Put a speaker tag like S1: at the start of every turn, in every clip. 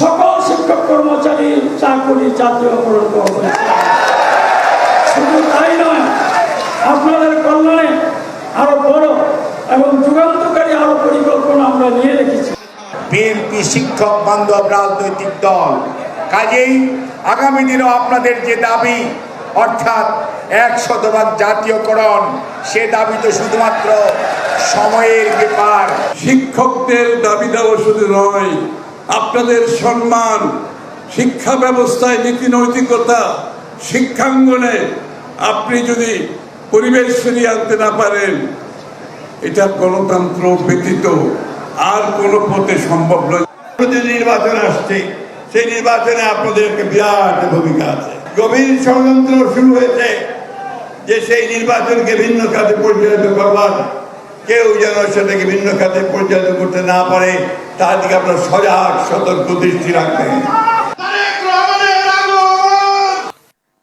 S1: সকল শিক্ষক কর্মচারী চাকরি জাতীয়করণ করা শুধু তাই নয় আপনাদের কল্যাণে আরও বড় এবং যুগান্তকারী আরও পরিকল্পনা আমরা নিয়ে রেখেছি।
S2: বিএনপি শিক্ষক বান্ধব রাজনৈতিক দল কাজেই আগামী দিনও আপনাদের যে দাবি অর্থাৎ এক শতভাগ জাতীয়করণ সে দাবি তো শুধুমাত্র সময়ের ব্যাপার।
S3: শিক্ষকদের দাবি দেওয়া শুধু নয় আপনাদের সম্মান, শিক্ষা ব্যবস্থায় নীতি নৈতিকতা, শিক্ষাঙ্গনে আপনি যদি পরিবেশ ফিরিয়ে আনতে না পারেন, এটা গণতন্ত্র ব্যতীত আর কোনো পথে সম্ভব নয়।
S4: যে নির্বাচন আসছে, সেই নির্বাচনে আপনাদের একটা বিরাট ভূমিকা আছে। গভীর ষড়যন্ত্র শুরু হয়েছে যে সেই নির্বাচনকে ভিন্ন খাতে পরিচালিত করবার কেউ যেন সেটাকে ভিন্ন খাতে পরিচালিত করতে না পারে, তার দিকে আপনার সজাগ, সতর্ক দৃষ্টি রাখবেন।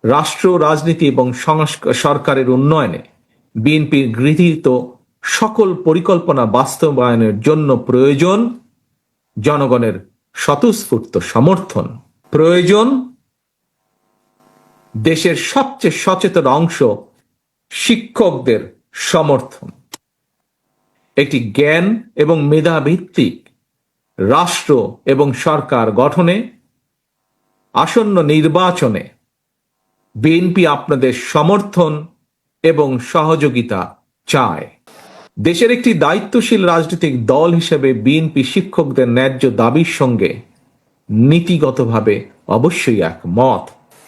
S5: রাষ্ট্র, রাজনীতি এবং সরকারের উন্নয়নে বিএনপির গৃহীত সকল পরিকল্পনা বাস্তবায়নের জন্য প্রয়োজন জনগণের স্বতঃস্ফূর্ত সমর্থন। প্রয়োজন দেশের সবচেয়ে সচেতন অংশ শিক্ষকদের সমর্থন। একটি জ্ঞান এবং মেধা ভিত্তিক রাষ্ট্র এবং সরকার গঠনে, আসন্ন নির্বাচনে বিএনপি আপনাদের সমর্থন এবং সহযোগিতা চায়। দেশের একটি দায়িত্বশীল রাজনৈতিক দল হিসেবে বিএনপি শিক্ষকদের ন্যায্য দাবির সঙ্গে নীতিগতভাবে অবশ্যই একমত।